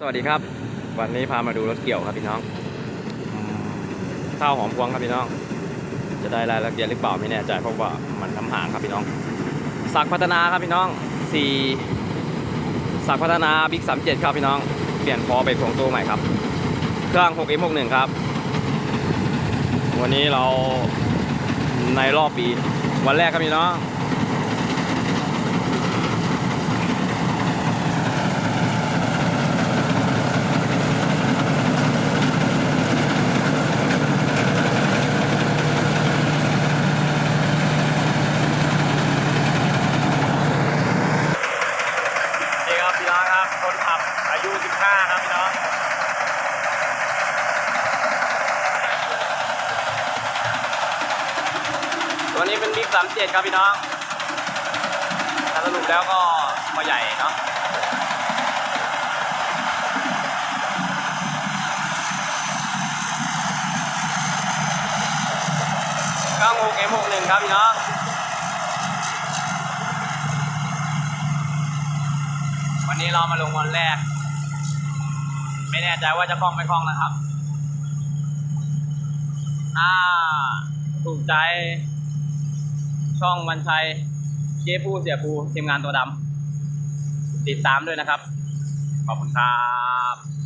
สวัสดีครับ วันนี้พามาดูรถเกี่ยวครับพี่น้องข้าวหอมพวงครับพี่น้อง จะได้รายละเอียดหรือเปล่าไม่แน่ใจเพราะว่ามันทำหางครับพี่น้องสักพัฒนาครับพี่น้องสี่สักพัฒนาบิ๊กสามเจ็ดครับพี่น้อง เปลี่ยนคอไปพวงตัวใหม่ครับ เครื่อง 6M61 ครับ วันนี้เราในรอบปีวันแรกครับพี่น้อง นี่ครับพี่น้อง คนขับอายุ 15 ครับพี่น้องตัวนี้เป็นบิ๊ก37ครับพี่น้องถ้าสรุปแล้วก็ก็ใหญ่เนาะเครื่อง 6M61 ครับพี่น้อง วั นนี้เรามาลงวันแรก ไม่แน่ใจว่าจะคล่องไม่คล่องนะครับถ้าถูกใจ ช่องวันชัยเจ๊ผู้เสียภูทีมงานตัวดำติดตามด้วยนะครับ ขอบคุณครับ